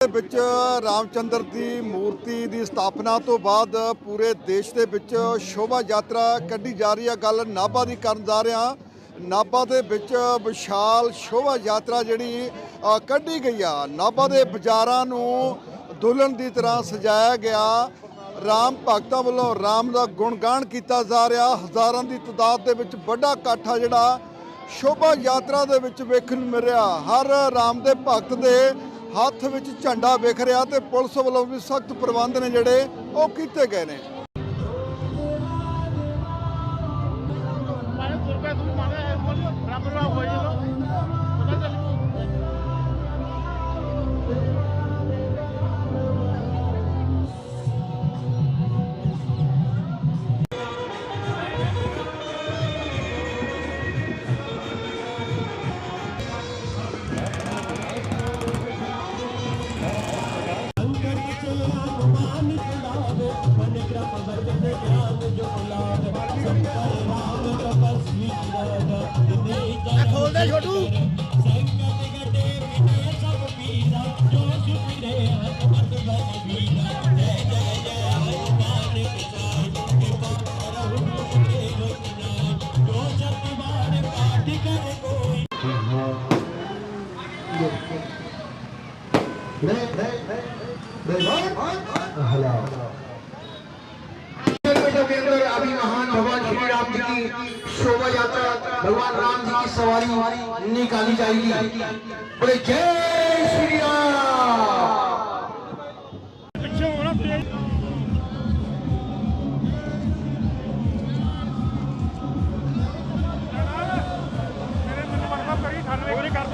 ਦੇ ਵਿੱਚ ਰਾਮਚੰਦਰ ਦੀ ਮੂਰਤੀ ਦੀ ਸਥਾਪਨਾ ਤੋਂ ਬਾਅਦ ਪੂਰੇ ਦੇਸ਼ ਦੇ ਵਿੱਚ ਸ਼ੋਭਾ ਯਾਤਰਾ ਕੱਢੀ ਜਾ ਰਹੀ ਹੈ। ਗੱਲ ਨਾਭਾ ਦੀ ਕਰਨ ਜਾ ਰਿਹਾ ਨਾਭਾ ਦੇ ਵਿੱਚ ਵਿਸ਼ਾਲ ਸ਼ੋਭਾ ਯਾਤਰਾ ਜਿਹੜੀ ਕੱਢੀ ਗਈ ਆ। ਨਾਭਾ ਦੇ ਬਾਜ਼ਾਰਾਂ ਨੂੰ ਦੁਲਹਨ ਦੀ ਤਰ੍ਹਾਂ ਸਜਾਇਆ ਗਿਆ। ਰਾਮ ਭਗਤਾਂ ਵੱਲੋਂ ਰਾਮ ਦਾ ਗੁਣਗਾਨ ਕੀਤਾ ਜਾ ਰਿਹਾ। ਹਜ਼ਾਰਾਂ ਦੀ ਤਾਦਾਦ ਦੇ ਵਿੱਚ ਵੱਡਾ ਇਕੱਠ ਜਿਹੜਾ ਸ਼ੋਭਾ ਯਾਤਰਾ ਦੇ ਵਿੱਚ ਵੇਖਣ ਨੂੰ ਮਿਲ ਰਿਹਾ। ਹਰ ਰਾਮ ਦੇ ਭਗਤ ਦੇ ਹੱਥ ਵਿੱਚ ਝੰਡਾ ਵਿਖ ਰਿਹਾ ਤੇ ਪੁਲਿਸ ਵੱਲੋਂ ਵੀ ਸਖਤ ਪ੍ਰਬੰਧ ਨੇ ਜਿਹੜੇ ਉਹ ਕੀਤੇ ਗਏ ਨੇ। अभी शोभा यात्रा भगवान राम जी की सवारी निकाली जाएगी बोले जय श्री राम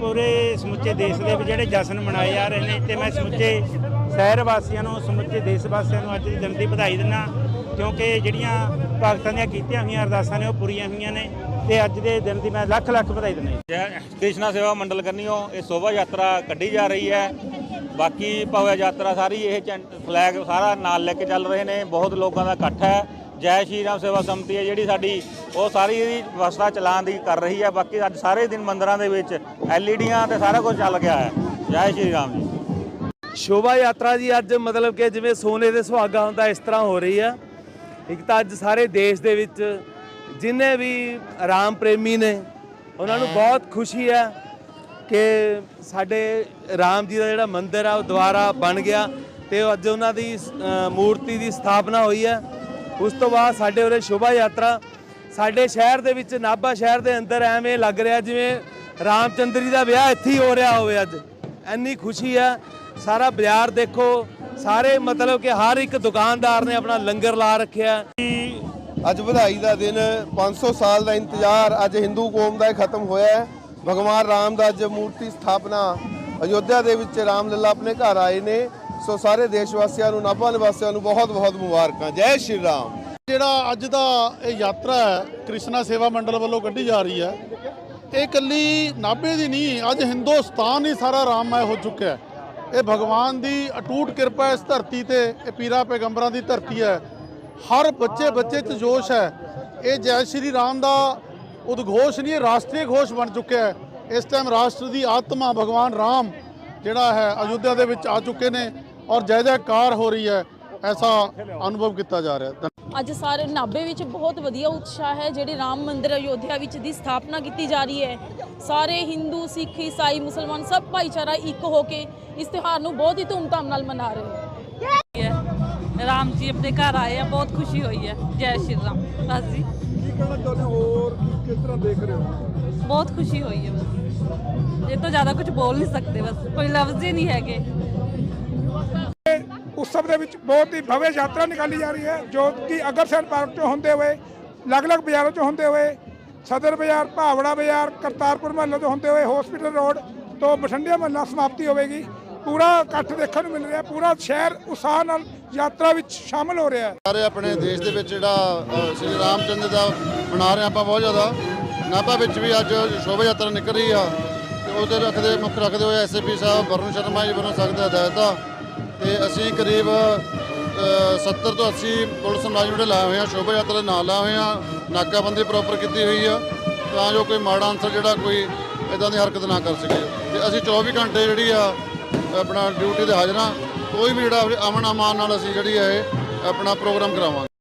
ਪੂਰੇ ਸਮੁੱਚੇ ਦੇਸ਼ ਦੇ ਜਿਹੜੇ ਜਸ਼ਨ ਮਨਾਏ ਜਾ ਰਹੇ ਨੇ, ਤੇ ਮੈਂ ਸਮੁੱਚੇ ਸ਼ਹਿਰ ਵਾਸੀਆਂ ਨੂੰ, ਸਮੁੱਚੇ ਦੇਸ਼ ਵਾਸੀਆਂ ਨੂੰ ਅੱਜ ਦੀ ਦਿਨ ਦੀ ਵਧਾਈ ਦਿੰਦਾ ਕਿਉਂਕਿ ਜਿਹੜੀਆਂ ਭਗਤਾਂ ਦੀਆਂ ਕੀਤੀਆਂ ਹੋਈਆਂ ਅਰਦਾਸਾਂ ਨੇ, ਉਹ ਪੂਰੀਆਂ ਹੋਈਆਂ ਨੇ, ਤੇ ਅੱਜ ਦੇ ਦਿਨ ਦੀ ਮੈਂ ਲੱਖ ਲੱਖ ਵਧਾਈ ਦਿੰਦਾ ਕ੍ਰਿਸ਼ਨਾ ਸੇਵਾ ਮੰਡਲ ਕਰਨੀਓ ਇਹ ਸ਼ੋਭਾ ਯਾਤਰਾ ਕੱਢੀ ਜਾ ਰਹੀ ਹੈ। ਬਾਕੀ ਭਵਯ ਯਾਤਰਾ ਸਾਰੀ ਇਹ ਝੰ- ਫਲੈਗ ਸਾਰਾ ਨਾਲ ਲੈ ਕੇ ਚੱਲ ਰਹੇ ਨੇ, ਬਹੁਤ ਲੋਕਾਂ ਦਾ ਇਕੱਠ ਹੈ। ਜੈ ਸ਼੍ਰੀ ਰਾਮ ਸੇਵਾ ਸੰਮਤੀ ਹੈ, ਜਿਹੜੀ ਸਾਡੀ ਉਹ ਸਾਰੀ ਇਹਦੀ ਵਿਵਸਥਾ ਚਲਾਉਣ ਦੀ ਕਰ ਰਹੀ ਹੈ। ਬਾਕੀ ਅੱਜ ਸਾਰੇ ਦਿਨ ਮੰਦਰਾਂ ਦੇ ਵਿੱਚ ਐਲਈਡੀਆਂ ਤੇ ਸਾਰਾ ਕੁਝ ਚੱਲ ਗਿਆ ਹੈ। ਜੈ ਸ਼੍ਰੀ ਰਾਮ ਜੀ। ਸ਼ੋਭਾ ਯਾਤਰਾ ਜੀ, ਅੱਜ ਮਤਲਬ ਕਿ ਜਿਵੇਂ ਸੋਨੇ ਦੇ ਸੁਹਾਗਾ ਹੁੰਦਾ ਇਸ ਤਰ੍ਹਾਂ ਹੋ ਰਹੀ ਆ ਇੱਕ ਤਾਂ ਅੱਜ ਸਾਰੇ ਦੇਸ਼ ਦੇ ਵਿੱਚ ਜਿੰਨੇ ਵੀ ਰਾਮ ਪ੍ਰੇਮੀ ਨੇ, ਉਹਨਾਂ ਨੂੰ ਬਹੁਤ ਖੁਸ਼ੀ ਹੈ ਕਿ ਸਾਡੇ ਰਾਮ ਜੀ ਦਾ ਜਿਹੜਾ ਮੰਦਿਰ ਆ, ਉਹ ਦੁਬਾਰਾ ਬਣ ਗਿਆ ਤੇ ਉਹ ਅੱਜ ਉਹਨਾਂ ਦੀ ਮੂਰਤੀ ਦੀ ਸਥਾਪਨਾ ਹੋਈ ਹੈ। ਉਸ ਤੋਂ ਬਾਅਦ ਸਾਡੇ ਉਰੇ ਸ਼ੋਭਾ ਯਾਤਰਾ, ਸਾਡੇ ਸ਼ਹਿਰ ਦੇ ਵਿੱਚ ਨਾਭਾ ਸ਼ਹਿਰ ਦੇ ਅੰਦਰ ਐਵੇਂ ਲੱਗ ਰਿਹਾ ਜਿਵੇਂ ਰਾਮਚੰਦਰ ਜੀ ਦਾ ਵਿਆਹ ਇੱਥੇ ਹੀ ਹੋ ਰਿਹਾ ਹੋਵੇ ਅੱਜ। ਇੰਨੀ ਖੁਸ਼ੀ ਆ, ਸਾਰਾ ਬਾਜ਼ਾਰ ਦੇਖੋ, ਸਾਰੇ ਮਤਲਬ ਕਿ ਹਰ ਇੱਕ ਦੁਕਾਨਦਾਰ ਨੇ ਆਪਣਾ ਲੰਗਰ ਲਾ ਰੱਖਿਆ। ਅੱਜ ਵਧਾਈ ਦਾ ਦਿਨ 500 ਸਾਲ ਦਾ ਇੰਤਜ਼ਾਰ ਅੱਜ ਹਿੰਦੂ ਕੌਮ ਦਾ ਖਤਮ ਹੋਇਆ ਹੈ। ਭਗਵਾਨ ਰਾਮ ਦਾ ਅੱਜ ਮੂਰਤੀ ਸਥਾਪਨਾ, ਅਯੋਧਿਆ ਦੇ ਵਿੱਚ ਰਾਮ ਲੱਲਾ ਆਪਣੇ ਘਰ ਆਏ ਨੇ। ਸੋ ਸਾਰੇ ਦੇਸ਼ ਵਾਸੀਆਂ ਨੂੰ, ਨਾਭਾ ਨਿਵਾਸੀਆਂ ਨੂੰ ਬਹੁਤ ਬਹੁਤ ਮੁਬਾਰਕਾਂ। ਜੈ ਸ਼੍ਰੀ ਰਾਮ। ਜਿਹੜਾ ਅੱਜ ਦਾ ਇਹ ਯਾਤਰਾ ਹੈ, ਕ੍ਰਿਸ਼ਨਾ ਸੇਵਾ ਮੰਡਲ ਵੱਲੋਂ ਕੱਢੀ ਜਾ ਰਹੀ ਹੈ, ਇਹ ਇਕੱਲੀ ਨਾਭੇ ਦੀ ਨਹੀਂ, ਅੱਜ ਹਿੰਦੁਸਤਾਨ ਹੀ ਸਾਰਾ ਰਾਮਮय ਹੋ ਚੁੱਕਿਆ ਹੈ। ਇਹ ਭਗਵਾਨ ਦੀ ਅਟੂਟ ਕਿਰਪਾ ਇਸ ਧਰਤੀ ਤੇ, ਇਹ ਪੀਰਾ ਪੈਗੰਬਰਾਂ ਦੀ ਧਰਤੀ ਹੈ। ਹਰ ਬੱਚੇ ਬੱਚੇ 'ਚ ਜੋਸ਼ ਹੈ। ਇਹ ਜੈ ਸ਼੍ਰੀ ਰਾਮ ਦਾ ਉਦਘੋਸ਼ ਨਹੀਂ ਰਾਸ਼ਟਰੀ ਘੋਸ਼ ਬਣ ਚੁੱਕਿਆ ਹੈ। ਇਸ ਟਾਈਮ ਰਾਸ਼ਟਰ ਦੀ ਆਤਮਾ ਭਗਵਾਨ ਰਾਮ ਜਿਹੜਾ ਹੈ, ਅਯੁੱਧਿਆ ਦੇ ਵਿੱਚ ਆ ਚੁੱਕੇ ਨੇ। ਔਰ ਜੈ ਜੈਕਾਰ ਹੋ ਰਹੀ ਹੈ ਐਸਾ ਅਨੁਭਵ ਕੀਤਾ ਜਾ ਰਿਹਾ ਹੈ। ਅੱਜ ਸਾਰੇ ਨਾਭੇ ਵਿੱਚ ਬਹੁਤ ਵਧੀਆ ਉਤਸ਼ਾਹ ਹੈ ਜਿਹੜੇ ਰਾਮ ਮੰਦਿਰ ਅਯੋਧਿਆ ਵਿੱਚ ਦੀ ਸਥਾਪਨਾ ਕੀਤੀ ਜਾ ਰਹੀ ਹੈ। ਸਾਰੇ ਹਿੰਦੂ ਸਿੱਖ ਈਸਾਈ ਮੁਸਲਮਾਨ ਸਭ ਭਾਈਚਾਰਾ ਇੱਕ ਹੋ ਕੇ ਇਸ ਤਿਉਹਾਰ ਨੂੰ ਬਹੁਤ ਹੀ ਧੂਮਧਾਮ ਨਾਲ ਮਨਾ ਰਹੇ ਹੈ ਰਾਮ ਜੀ ਆਪਣੇ ਘਰ ਆਏ ਆ ਬਹੁਤ ਖੁਸ਼ੀ ਹੋਈ ਹੈ। ਜੈ ਸ਼੍ਰੀ ਰਾਮ। ਬਸ ਜੀ। ਕੀ ਕਹਿਣਾ ਚਾਹੁੰਦੇ ਹੋ? ਹੋਰ ਕੀ- ਕਿਸ ਤਰ੍ਹਾਂ ਦੇਖ ਰਹੇ ਹੋ? ਬਹੁਤ ਖੁਸ਼ੀ ਹੋਈ ਹੈ ਬਸ। ਇਹ ਤੋਂ ਜ਼ਿਆਦਾ ਕੁਝ ਬੋਲ ਨਹੀਂ ਸਕਦੇ ਬਸ। ਕੋਈ ਲਫ਼ਜ਼ ਹੀ ਨਹੀਂ ਹੈਗੇ। ਉਤਸਵ ਦੇ ਵਿੱਚ ਬਹੁਤ ਹੀ ਭਵਯ ਯਾਤਰਾ ਨਿਕਾਲੀ ਜਾ ਰਹੀ ਹੈ ਜੋ ਕਿ ਅਗਰਸਰ ਪਾਰਕ ਤੋਂ ਹੁੰਦੇ ਹੋਏ ਅਲੱਗ-ਅਲੱਗ ਬਾਜ਼ਾਰਾਂ ਤੋਂ ਹੁੰਦੇ ਹੋਏ ਸਦਰ ਬਾਜ਼ਾਰ ਭਾਵੜਾ ਬਾਜ਼ਾਰ ਕਰਤਾਰਪੁਰ ਮਹੱਲੇ ਤੋਂ ਹੁੰਦੇ ਹੋਏ ਹਸਪੀਟਲ ਰੋਡ ਤੋਂ ਬਠਿੰਡੇ ਮਹੱਲਾ ਸਮਾਪਤੀ ਹੋਵੇਗੀ ਪੂਰਾ ਇਕੱਠ ਦੇਖਣ ਨੂੰ ਮਿਲ ਰਿਹਾ ਪੂਰਾ ਸ਼ਹਿਰ ਉਤਸ਼ਾਹ ਨਾਲ ਯਾਤਰਾ ਵਿੱਚ ਸ਼ਾਮਲ ਹੋ ਰਿਹਾ ਹੈ ਸਾਰੇ ਆਪਣੇ ਦੇਸ਼ ਦੇ ਵਿੱਚ ਜਿਹੜਾ ਅ, ਸ਼੍ਰੀ ਰਾਮਚੰਦਰ ਦਾ ਮਨਾ ਰਹੇ ਆਪਾਂ ਬਹੁਤ ਜ਼ਿਆਦਾ ਨਾਭਾ ਵਿੱਚ ਵੀ ਅੱਜ ਸ਼ੋਭਾ ਯਾਤਰਾ ਨਿਕਲ ਰਹੀ ਆ ਤੇ ਉਹਦੇ ਰੱਖਦੇ ਮੁੱਖ ਰੱਖਦੇ ਹੋਏ ਐਸਪੀ ਸਾਹਿਬ ਵਰੁਣ ਸ਼ਰਮਾ ਜੀ ਵੱਲੋਂ ਸਖਤ ਹਦਾਇਤਾਂ ਤੇ ਅਸੀਂ ਕਰੀਬ ਅ, 70 ਤੋਂ 80 ਪੁਲਿਸ ਮੁਲਾਜ਼ਮ ਜਿਹੜੇ ਲਾਏ ਹੋਏ ਆ ਸ਼ੋਭਾ ਯਾਤਰਾ ਦੇ ਨਾਲ ਲਾਏ ਹੋਏ ਆ ਨਾਕਾਬੰਦੀ ਪ੍ਰੋਪਰ ਕੀਤੀ ਹੋਈ ਆ ਤਾਂ ਜੋ ਕੋਈ ਮਾੜਾ ਅਨਸਰ ਜਿਹੜਾ ਕੋਈ ਇਦਾਂ ਦੀ ਹਰਕਤ ਨਾ ਕਰ ਸਕੇ। ਤੇ ਅਸੀਂ 24 ਘੰਟੇ ਜਿਹੜੀ ਆ ਆਪਣਾ ਡਿਊਟੀ ਤੇ ਹਾਜ਼ਰ ਹਾਂ ਕੋਈ ਵੀ ਜਿਹੜਾ ਅਮਨ ਅਮਾਨ ਨਾਲ ਅਸੀਂ ਜਿਹੜੀ ਆ ਇਹ ਆਪਣਾ ਪ੍ਰੋਗਰਾਮ ਕਰਾਵਾਂਗੇ।